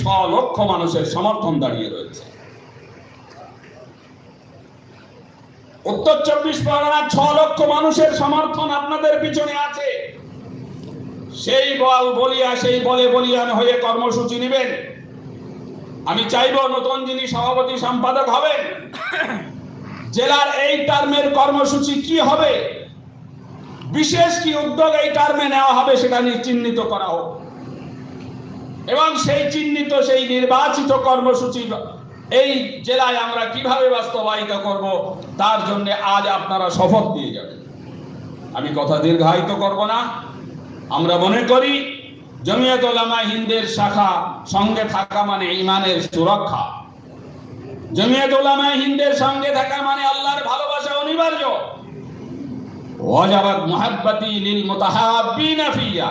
ছ লক্ষ মানুষের সমর্থন দাঁড়িয়ে রয়েছে। উত্তর চব্বিশ পরগনার ছ লক্ষ মানুষের সমর্থন আপনাদের পিছনে আছে। সেই বল বলিয়া, সেই বলে বলিয়ান হয়ে কর্মসূচি নেবেন। আমি চাইব নতুন যিনি সভাপতি সম্পাদক হবেন, জেলার এই টার্মের কর্মসূচি কি হবে, বিশেষ কি উদ্যোগ এই টার্মে নেওয়া হবে সেটা নিয়ে চিহ্নিত করা হোক। এবং সেই চিহ্নিত, সেই নির্বাচিত কর্মসূচি এই জেলায় আমরা কীভাবে বাস্তবায়িত করব, তার জন্য আজ আপনারা শপথ দিয়ে যাবেন। আমি কথা দীর্ঘায়িত করব না। আমরা মনে করি, জমিয়ত ওলামা হিন্দের শাখা সঙ্গে থাকা মানে ইমানের সুরক্ষা। জমিয়ত ওলামা হিন্দের সঙ্গে থাকা মানে আল্লাহর ভালোবাসা অনিবার্য। ওয়াজাবাত মুহাব্বাতি লিল মুতাহাব্বিনা ফিয়া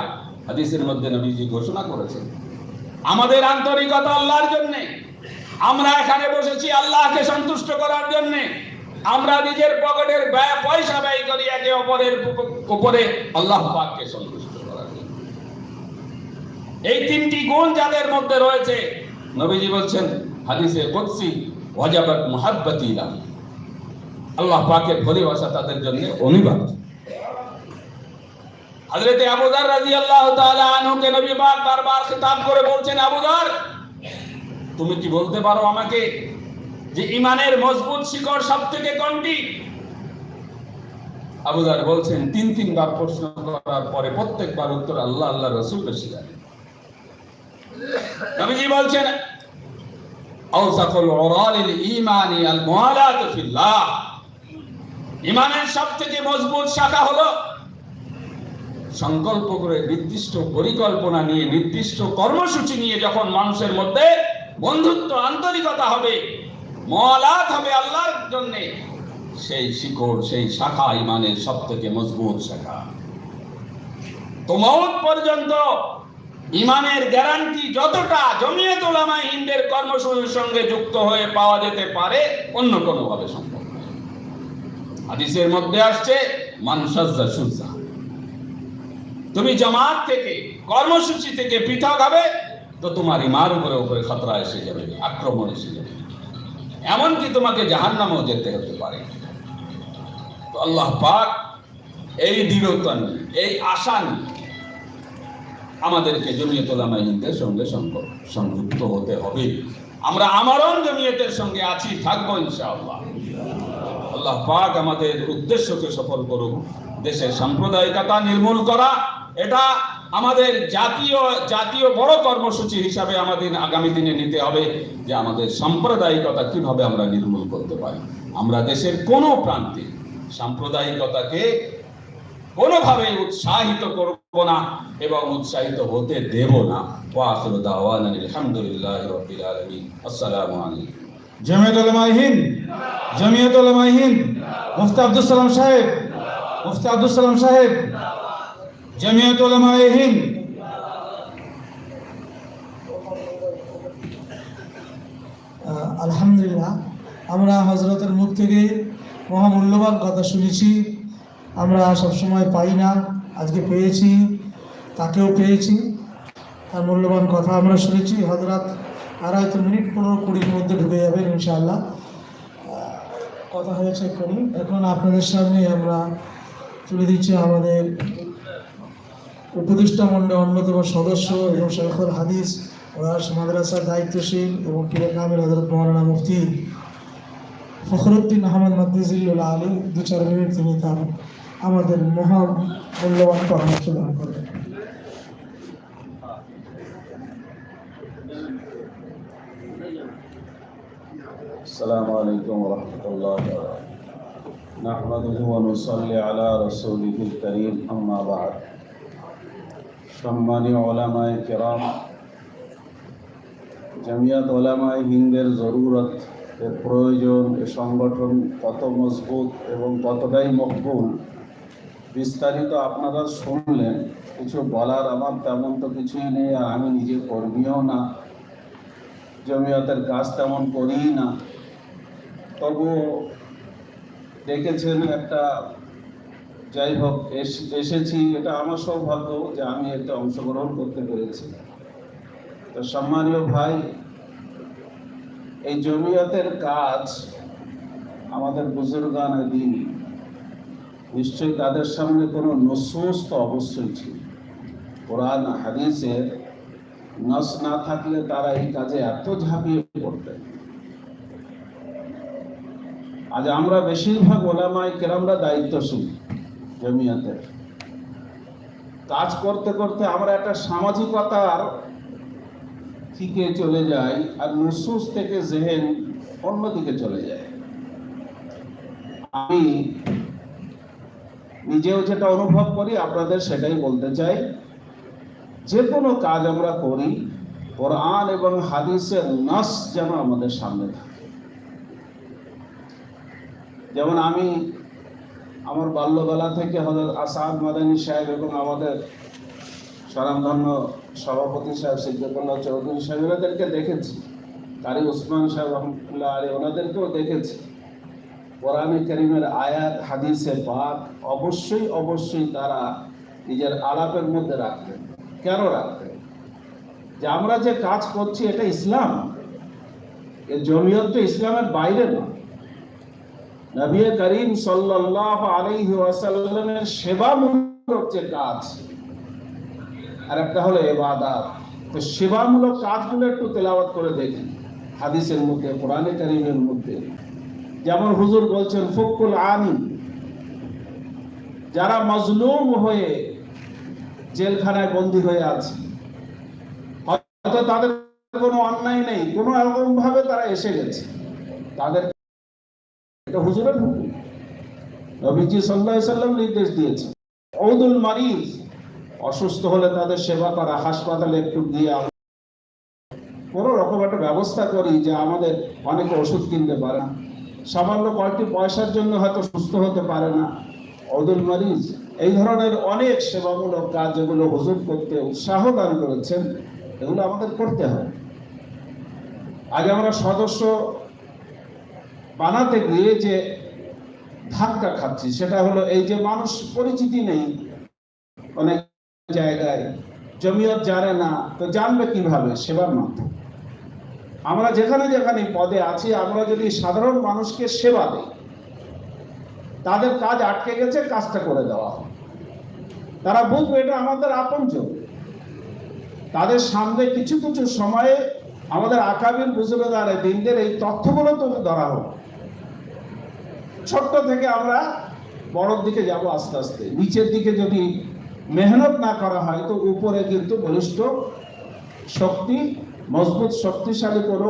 হাদিসের মধ্যে নবীজি ঘোষণা করেছেন আমাদের আন্তরিকতা আল্লাহর জন্য। আমরা এখানে বসেছি আল্লাহকে সন্তুষ্ট করার জন্য। আমরা নিজের পকেটের ব্যয়, পয়সা ব্যয় করি একে অপরের উপরে আল্লাহ পাককে সন্তুষ্ট করার জন্য। এই তিনটি গুণ যাদের মধ্যে রয়েছে, নবীজি বলছেন হাদিসে কুদসি, ওয়াজাবাত মুহাব্বাতি লাহি। আল্লাহ পাকের ভালোবাসা তাদের জন্য অনিবার্য। হযরতে আবু যর রাদিয়াল্লাহু তাআলা আনহুকে নবী পাক বারবার খিতাব করে বলছেন, আবু যর, তুমি কি বলতে পারো আমাকে যে ইমানের মজবুত শিকড় সবথেকে কোনটি? আবু যর বলছেন, তিন তিনবার প্রশ্ন করার পরে প্রত্যেকবার উত্তর আল্লাহ আল্লাহ রাসূল জানেন নবীজি বলছেন, আওসাকুল উরালিল ঈমানি আল মুআলাতু ফিল্লাহ। ইমানের সবথেকে মজবুত শাখা হলো সংকল্প করে নির্দিষ্ট পরিকল্পনা নিয়ে, নির্দিষ্ট কর্মসূচি নিয়ে যখন মানুষের মধ্যে বন্ধুত্ব, আন্তরিকতা হবে মলাত হবে আল্লাহর জন্য, সেই শিকড়, সেই শাখা ইমানের সব থেকে মজবুত শাখা। তো মৌত পর্যন্ত ইমানের গ্যারান্টি যতটা জমিয়ে তোলা তোলামা হিন্দের কর্মসূচির সঙ্গে যুক্ত হয়ে পাওয়া যেতে পারে, অন্য কোনোভাবে সম্ভব নয়। হাদিসের মধ্যে আসছে মানসাজ্জা সুজ্জা তুমি জামাত থেকে, কর্মসূচি থেকে পৃথক হবে, তো তোমার ইমার উপরে উপরে খতরা এসে যাবে, আক্রমণ এসে যাবে। এমনকি তোমাকে জাহান্নামেও যেতে হতে পারে। তো আল্লাহ পাক এই দৃঢ়তা এই আশা আমাদেরকে জমিয়ত ওলামা হিন্দের সঙ্গে সংযুক্ত হতে হবে। আমরা আমারও জমিয়তের সঙ্গে আছি, থাকব ইনশাআল্লাহ। আল্লাহ পাক আমাদের উদ্দেশ্যকে সফল করুক। দেশের সাম্প্রদায়িকতা নির্মূল করা, এটা আমাদের জাতীয় জাতীয় বড় কর্মসূচি হিসাবে আমাদের আগামী দিনে নিতে হবে যে আমাদের সাম্প্রদায়িকতা কীভাবে আমরা নির্মূল করতে পারি। আমরা দেশের কোনো প্রান্তে সাম্প্রদায়িকতাকে কোনোভাবে উৎসাহিত করব না এবং উৎসাহিত হতে দেব না। ওয়াখিরু দাওয়ানা আলহামদুলিল্লাহি আলাইকুম। জমিয়ত জমিয়ত মুফতি আব্দুল সালাম সাহেব। মুফতি আব্দুল সালাম সাহেব জমিয়ত আলহামদুলিল্লাহ, আমরা হজরতের মুখ থেকে মহামূল্যবান কথা শুনেছি। আমরা সবসময় পাই না, আজকে পেয়েছি, তাকেও পেয়েছি। তার মূল্যবান কথা আমরা শুনেছি হজরত আর হয়তো মিনিট পনেরো কুড়ির মধ্যে ঢুকে যাবেন ইনশাআল্লাহ। কথা হয়েছে করি এখন আপনাদের সামনে আমরা তুলে দিচ্ছি আমাদের উপদেষ্টা মণ্ডলের অন্যতম সদস্য এবং শেখুল হাদিস ওরাস মাদ্রাসার দায়িত্বশীল এবং কিরে কামিল হজরত মৌলানা মুফতি ফখরুদ্দিন আহমদ মাদ্দিজুল্লাহ আলী দু চার মিনিট তিনি তার আমাদের মহা মূল্যবান পরামর্শ দান করবেন السلام عليكم ورحمة الله وبركاته نحمده ونصلي على رسوله الكريم أما بعد সম্মানীয় ওলামায় কেরাম জামিয়াত ওলামায় হিন্দের জরুরত এর প্রয়োজন এ সংগঠন কত মজবুত এবং কতটাই মকবুল বিস্তারিত আপনারা শুনলেন কিছু বলার আমার তেমন তো কিছুই নেই আর আমি নিজে কর্মীও না জমিয়তের কাজ তেমন করি না তবুও দেখেছেন একটা, যাই হোক, এস- এসেছি, এটা আমার সৌভাগ্য যে আমি এতে অংশগ্রহণ করতে পেরেছি। তো তো সম্মানীয় ভাই, এই জমিয়তের কাজ আমাদের বুজুর্গানে দিন। নিশ্চয়ই তাদের সামনে কোনো নসুস তো অবশ্যই ছিল। কোরআন হাদিসের নস না থাকলে তারা এই কাজে এত ঝাঁপিয়ে পড়তেন। আজ আমরা বেশিরভাগ ওলামাই কেরামরা দায়িত্বশীল জমিয়তের কাজ করতে করতে আমরা একটা সামাজিকতার থেকে চলে যাই আর নুসুস থেকে জেহেন অন্যদিকে চলে যায়। আমি নিজেও যেটা অনুভব করি, আপনাদের সেটাই বলতে চাই। যে কোনো কাজ আমরা করি, কোরআন এবং হাদিসের নাস যেন আমাদের সামনে থাকে। যেমন আমি আমার বাল্যবেলা থেকে হজরত আসাদ মাদানী সাহেব এবং আমাদের স্বনামধন্য সভাপতি সাহেব সিদ্দিকুল্লাহ চৌধুরী সাহেব, এনাদেরকে দেখেছি। কারি ওসমান সাহেব রহমতুল্লাহ আলী, ওনাদেরকেও দেখেছি। কোরআনে করিমের আয়াত, হাদিসে পাক অবশ্যই অবশ্যই তারা নিজের আলাপের মধ্যে রাখতেন কেন রাখতেন যে আমরা যে কাজ করছি, এটা ইসলাম। এ জমিয়ত তো ইসলামের বাইরে না নবী করিম সাল্লাল্লাহু আলাইহি ওয়াসাল্লামের সেবামূলক যে কাজ আর একটা হলো ইবাদত। তো সেবামূলক কাজগুলো একটু তেলাওয়াত করে দেখি, হাদিসের মধ্যে, কোরআনে কারিমের মধ্যে। যেমন হুজুর বলছেন ফুকুল আনি যারা মজলুম হয়ে জেলখানায় বন্দী হয়ে আছে, হয়তো তাদের কোনো অন্যায় নেই, কোনো এরকম ভাবে তারা এসে গেছে। তাদের এটা হুজুরের হুকুম। নবীজি আলাইহি সাল্লাম নির্দেশ দিয়েছে ঔদুল মারিজ, অসুস্থ হলে তাদের সেবা করা, হাসপাতালে একটু আমরা কোনো রকম একটা ব্যবস্থা করি যে আমাদের অনেকে ওষুধ কিনতে পারে না। সামান্য কয়েকটি পয়সার জন্য হয়তো সুস্থ হতে পারে না। অদুল মারিজ, এই ধরনের অনেক সেবামূলক কাজ যেগুলো হুজুর করতে উৎসাহ দান করেছেন, এগুলো আমাদের করতে হয় আগে আমরা সদস্য বানাতে গিয়ে যে ধাক্কা খাচ্ছি, সেটা হলো এই যে মানুষ পরিচিতি নেই অনেক জায়গায়, জমিয়ত জানে না, তো জানবে কীভাবে সেবার মাধ্যমে? আমরা যেখানে যেখানে পদে আছি, আমরা যদি সাধারণ মানুষকে সেবা দিই, তাদের কাজ আটকে গেছে, কাজটা করে দেওয়া তারা বুঝবে এটা আমাদের আপনজন তাদের সামনে কিছু কিছু সময়ে আমাদের আকাবির বুজুর্গারে দিনদের এই তথ্যগুলো তো ধরা হোক। ছোট্ট থেকে আমরা বড়র দিকে যাব আস্তে আস্তে। নিচের দিকে যদি মেহনত না করা হয়, তো উপরে কিন্তু বলিষ্ঠ শক্তি, মজবুত, শক্তিশালী করো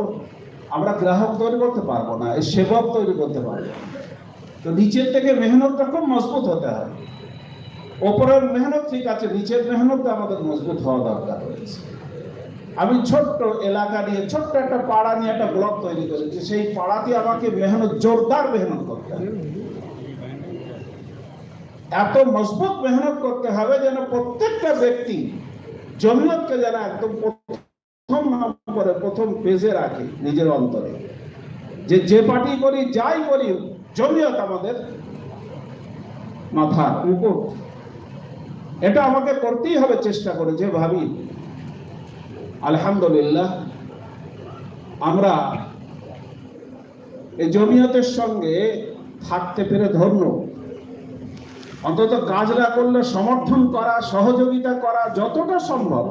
আমরা গ্রাহক তৈরি করতে পারব না, এই সেবক তৈরি করতে পারব। তো নিচের থেকে মেহনতটা খুব মজবুত হতে হয়। ওপরের মেহনত ঠিক আছে, নিচের মেহনত আমাদের মজবুত হওয়া দরকার রয়েছে। আমি ছোট্ট এলাকা নিয়ে, ছোট্ট একটা পাড়া নিয়ে একটা ব্লক তৈরি করেছি। সেই পাড়াতে আমাকে মেহনত জোরদার মেহনত করতে হবে। এত মজবুত মেহনত করতে হবে যেন প্রত্যেকটা ব্যক্তি জমিয়তকে যেন একদম প্রথম করে প্রথম পেজে রাখে নিজের অন্তরে। যে যে পার্টি করি, যাই করি, জমিয়ত আমাদের মাথার উপর। এটা আমাকে করতেই হবে, চেষ্টা করে যে ভাবি আলহামদুলিল্লাহ, আমরা এই জমিয়তের সঙ্গে থাকতে পেরে ধন্য। অন্তত কাজ না করলে সমর্থন করা, সহযোগিতা করা যতটা সম্ভব,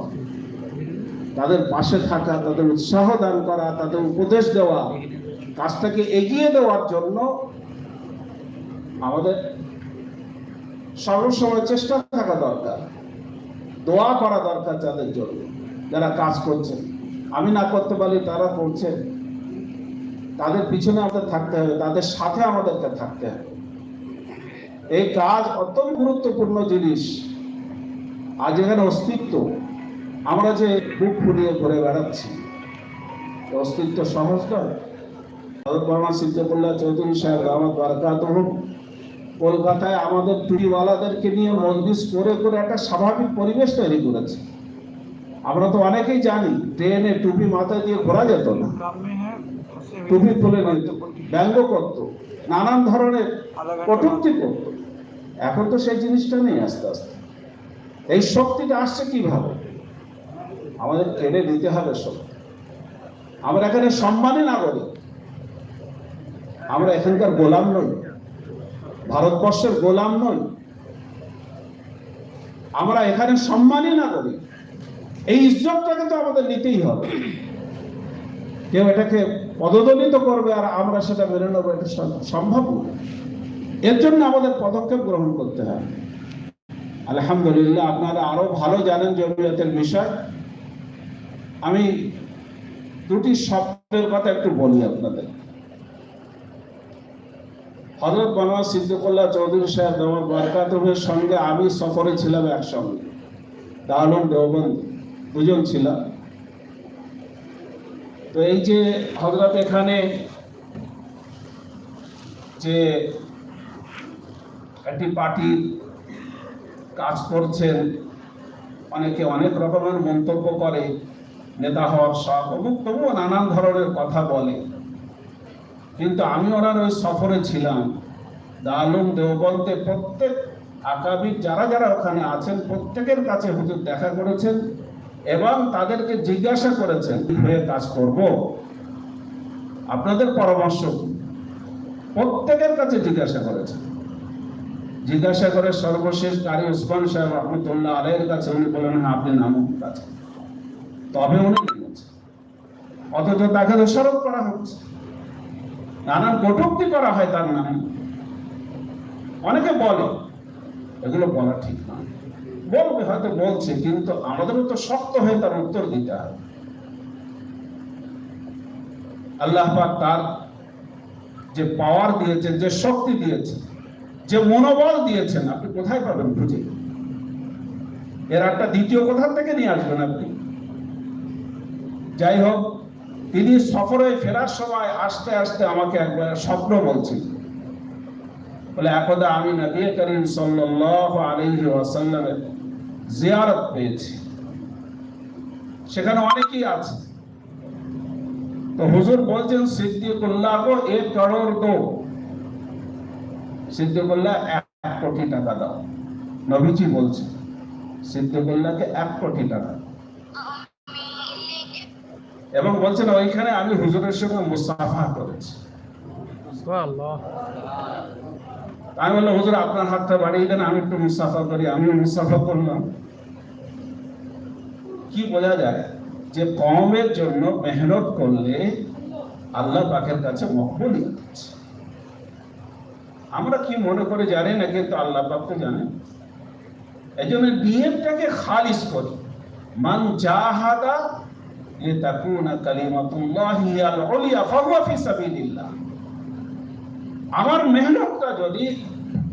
তাদের পাশে থাকা, তাদের উৎসাহ দান করা, তাদের উপদেশ দেওয়া, কাজটাকে এগিয়ে দেওয়ার জন্য আমাদের সর্বসময় চেষ্টা থাকা দরকার, দোয়া করা দরকার যাদের জন্য। যারা কাজ করছেন, আমি না করতে পারি তারা করছেন। তাদের পিছনে আমাদের থাকতে হবে, তাদের সাথে আমাদেরকে থাকতে হবে। এই কাজ অত্যন্ত গুরুত্বপূর্ণ জিনিস। আজ এখানে অস্তিত্ব। আমরা যে বুক ফুলিয়ে ঘুরে বেড়াচ্ছি, অস্তিত্ব সহজ নয় চৌধুরী সাহেব রহমত বারকাত কলকাতায় আমাদের টুরিওয়ালাদেরকে নিয়ে মজলিস করে করে একটা স্বাভাবিক পরিবেশ তৈরি করেছে। আমরা তো অনেকেই জানি, ট্রেনে টুপি মাথায় দিয়ে ঘোরা যেত না। টুপি তুলে নিত, ব্যঙ্গ করত, নানান ধরনের কটুক্তি করতো। এখন তো সেই জিনিসটা নেই আস্তে আস্তে। এই শক্তিটা আসছে কীভাবে? আমাদের ট্রেনে দিতে হবে শক্তি। আমরা এখানে সম্মানী নাগরিক। আমরা এখানকার গোলাম নই। ভারতবর্ষের গোলাম নই। আমরা এখানে সম্মানী নাগরিক। এই ইজ্জতটাকে তো আমাদের নিতেই হবে। কেউ এটাকে পদদলিত করবে আর আমরা সেটা মেনে নেব, এটা সম্ভব এর জন্য আমাদের পদক্ষেপ গ্রহণ করতে হবে। আলহামদুলিল্লাহ, আপনারা আরও ভালো জানেন জমিয়তের বিষয়। আমি দুটি শব্দের কথা একটু বলি আপনাদের। হজরত বাবা সিদ্দিকুল্লাহ চৌধুরী সাহেব দেওয়ার সঙ্গে আমি সফরে ছিলাম একসঙ্গে। দারুম দেওবন্দ। দুজন ছিলাম। তো এই যে হজরত এখানে যে একটি পার্টির কাজ করছেন, অনেকে অনেক রকমের মন্তব্য করে, নেতা হওয়ার শখ, অমুক তবুও নানান ধরনের কথা বলে। কিন্তু আমি ওনার ওই সফরে ছিলাম। দালুম দেওবন্তে প্রত্যেক আকাবির যারা যারা ওখানে আছেন, প্রত্যেকের কাছে হুজুর দেখা করেছেন। এবং তাদেরকে জিজ্ঞাসা করেছেন হয়ে কাজ করব? আপনাদের পরামর্শ প্রত্যেকের কাছে জিজ্ঞাসা করেছেন। জিজ্ঞাসা করে সর্বশেষ কারি উসমান সাহেব রহমতুল্লাহ আলের কাছে উনি বলেন হ্যাঁ আপনি নামুন কাছে তবে উনি অথচ তাকে দোষারোপ করা হচ্ছে। নানান কটুক্তি করা হয় তার নামে। অনেকে বলে, এগুলো বলা ঠিক নয়। বলবে হয়তো বলছে, কিন্তু আমাদেরও তো শক্ত হয়ে তার উত্তর দিতে হবে। আল্লাহ তার যে পাওয়ার দিয়েছেন, যে শক্তি দিয়েছেন, যে মনোবল দিয়েছেন, আপনি কোথায় পাবেন খুঁজে? এর একটা দ্বিতীয় কোথা থেকে নিয়ে আসবেন আপনি? যাই হোক, তিনি সফরে ফেরার সময় আস্তে আস্তে আমাকে একবার স্বপ্ন বলছেন। বলে, একদা আমি নবী করিম সাল্লাল্লাহু আলাইহি ওয়াসাল্লামের জিয়ারত পেয়েছি। সেখানে অনেকেই আছে। তো হুজুর বলছেন সিদ্দিকুল্লাহ কো এক করোড় দো সিদ্দিকুল্লাহ, এক কোটি টাকা দাও। নবীজি বলছে সিদ্দিকুল্লাহকে এক কোটি টাকা এবং বলছেন, ওইখানে আমি হুজুরের সঙ্গে মুসাফা করেছি। আমি বললাম, হুজুর, আপনার হাতটা বাড়িয়ে দেন, আমি একটু মুসাফা করি। আমিও মুসাফা করলাম। কি বোঝা যায় যে কমের জন্য মেহনত করলে আল্লাহ পাকের কাছে মকবুলিয়ত আছে। আমরা কি মনে করে জানি না, কিন্তু আল্লাহ পাক তো জানে। এই জন্য নিয়তটাকে খালিস করি। মান জাহাদা লিতাকুনা কালিমাতুল্লাহি আল উলিয়া ফাহুয়া ফি সাবিলিল্লাহ। আমার মেহনতটা যদি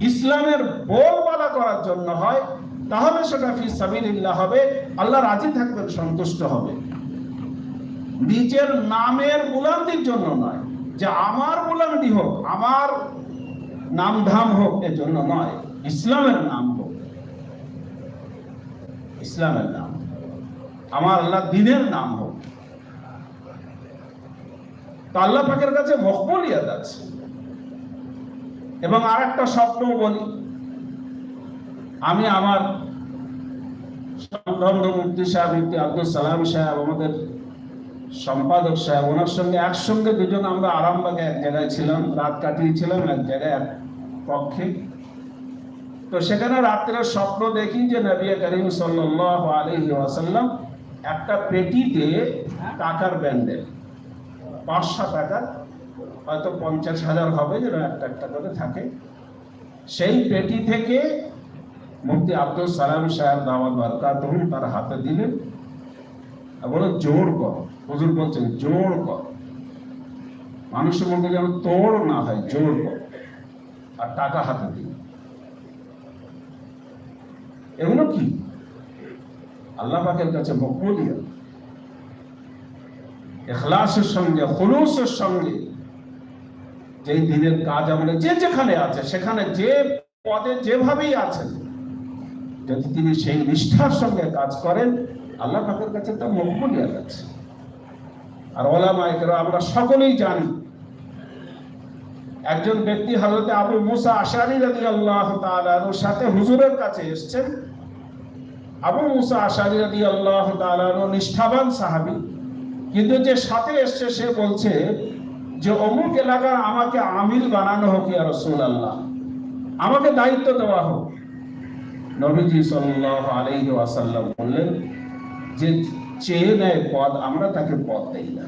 ইসলামের বলবালা করার জন্য হয়, তাহলে সেটা ফি সাবিলিল্লাহ হবে। আল্লাহ রাজি থাকবেন, সন্তুষ্ট হবে। নিজের নামের বুলন্দির জন্য নয়, যে আমার বুলন্দি হোক, আমার নাম ধাম হোক এর জন্য নয়। ইসলামের নাম হোক। ইসলামের নাম। আমার আল্লাহ দিনের নাম হোক। তা আল্লাহ পাকের কাছে মকবুলিয়াত আছে। এবং আর একটা স্বপ্ন বলি। আমি আমার মুক্তি সাহেব আব্দুল সালাম সাহেব, আমাদের সম্পাদক সাহেব, ওনার সঙ্গে একসঙ্গে দুজন আমরা আরামবাগে এক জায়গায় ছিলাম, রাত কাটিয়েছিলাম এক জায়গায়, এক পক্ষে তো সেখানে রাত্রে স্বপ্ন দেখি যে নবী করিম সাল্লাল্লাহু আলাইহি ওয়াসাল্লাম একটা পেটিতে টাকার ব্যান্ডেল, পাঁচশো টাকা হয়তো পঞ্চাশ হাজার হবে, যেন একটা একটা করে থাকে। সেই পেটি থেকে মুফতি আব্দুল সালাম সাহেব দাওয়াত বারকাতুহুম তার হাতে দিলেন বলে, জোর কর। হুজুর বলছেন, জোর কর। মানুষের মধ্যে যেন তোড় না হয়, জোর কর। আর টাকা হাতে দিল। এগুলো কি? আল্লাহ পাকের কাছে মকবুলিয়ত। এখলাসের সঙ্গে, খুলুসের সঙ্গে যেই দিনের কাজ আমাদের যে যেখানে আছে, সেখানে যে পদে যেভাবেই আছেন, যদি তিনি সেই নিষ্ঠার সঙ্গে কাজ করেন, আল্লাহ পাকের কাছে তার মকবুলিয়াত আছে। আর ওলামাইকেরা আমরা সকলেই জানি, একজন ব্যক্তি হজরতে আবু মুসা আশারি রাদি আল্লাহ তালার সাথে হুজুরের কাছে এসছেন। আবু মুসা আশারি রাদি আল্লাহ তালানো নিষ্ঠাবান সাহাবি, কিন্তু যে সাথে এসছে সে বলছে যে অমুক এলাকার আমাকে আমির বানানো হোক ইয়া রসুল আল্লাহ আমাকে দায়িত্ব দেওয়া হোক। নবীজি সাল্লাল্লাহু আলাইহি ওয়াসাল্লাম বললেন, যে চেয়ে নেয় পদ, আমরা তাকে পদ দেই না।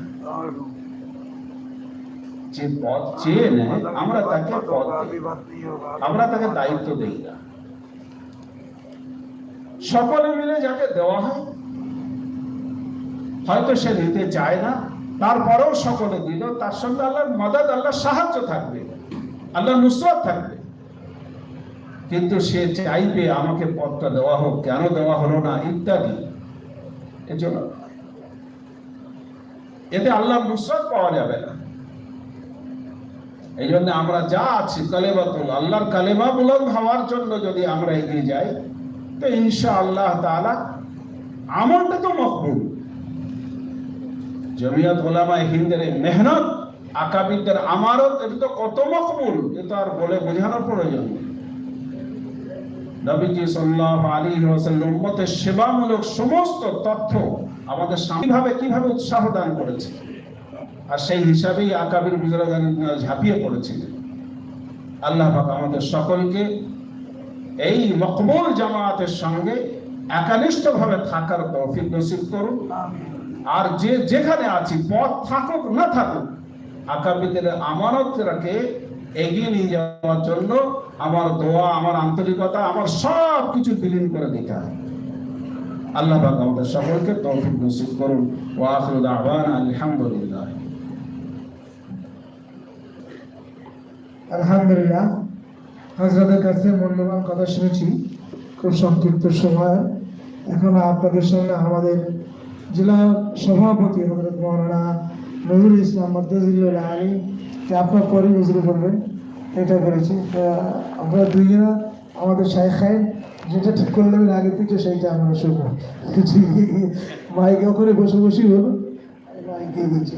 যে পদ চেয়ে নেয়, আমরা তাকে পদ আমরা তাকে দায়িত্ব দেই না। সকলে মিলে যাকে দেওয়া হয়, হয়তো সে নিতে চায় না তারপরেও সকলে দিল, তার সঙ্গে আল্লাহর মদত আল্লাহর সাহায্য থাকবে আল্লাহ নুসরত থাকবে। কিন্তু সে চাইবে আমাকে পদটা দেওয়া হোক, কেন দেওয়া হলো না, ইত্যাদি। এজন্য এতে আল্লাহর নুসরত পাওয়া যাবে না। এই জন্য আমরা যা আছি, কালেমাতুল, আল্লাহর কালেমা বুলন্দ হওয়ার জন্য যদি আমরা এগিয়ে যাই, তো ইনশা আল্লাহ তাআলা আমলটা তো মকবুল। জমিয়ত ওলামা হিন্দের এই মেহনত আকাবিদের আমারত এটা তো কত মকবুল? এ তো আর বলে বোঝানোর প্রয়োজন নবীজি সাল্লাল্লাহু আলাইহি ওয়াসাল্লাম সেবামূলক সমস্ত তথ্য আমাদের সামনে কীভাবে উৎসাহ দান করেছে? আর সেই হিসাবেই আকাবির বুজুর্গান ঝাঁপিয়ে পড়েছিলেন। আল্লাহ পাক আমাদের সকলকে এই মকবুল জামায়াতের সঙ্গে একানিষ্ঠভাবে থাকার তৌফিক নসিব করুন। আর যে যেখানে আছি, পথ থাকুক, না থাকুক, আকাবিদের আমানতটাকে এগিয়ে নিয়ে যাওয়ার জন্য আমার দোয়া, আমার আন্তরিকতা, আমার সব কিছু বিলীন করে দিতে হয়। আল্লাহ পাক আমাদের সকলকে তৌফিক নসিব করুন। ওয়া আখিরু আলহামদুলিল্লাহ। আলহামদুলিল্লাহ। হজরতের কাছে মূল্যবান কথা শুনেছি। খুব সংক্ষিপ্ত সময়। এখন আপনাদের সঙ্গে আমাদের জেলা সভাপতি হজরত মৌলানা নজরুল ইসলাম মদ্দাজিল্লাহ আলী। আপনার পরে নজরুল করবেন এটা করেছি। আমরা দুইজনা, আমাদের শাইখায় যেটা ঠিক করে নেবেন আগে থেকে সেইটা আমরা শুনব। মাইকে ওখানে বসে বসেই হলো। মাইকে দিচ্ছি।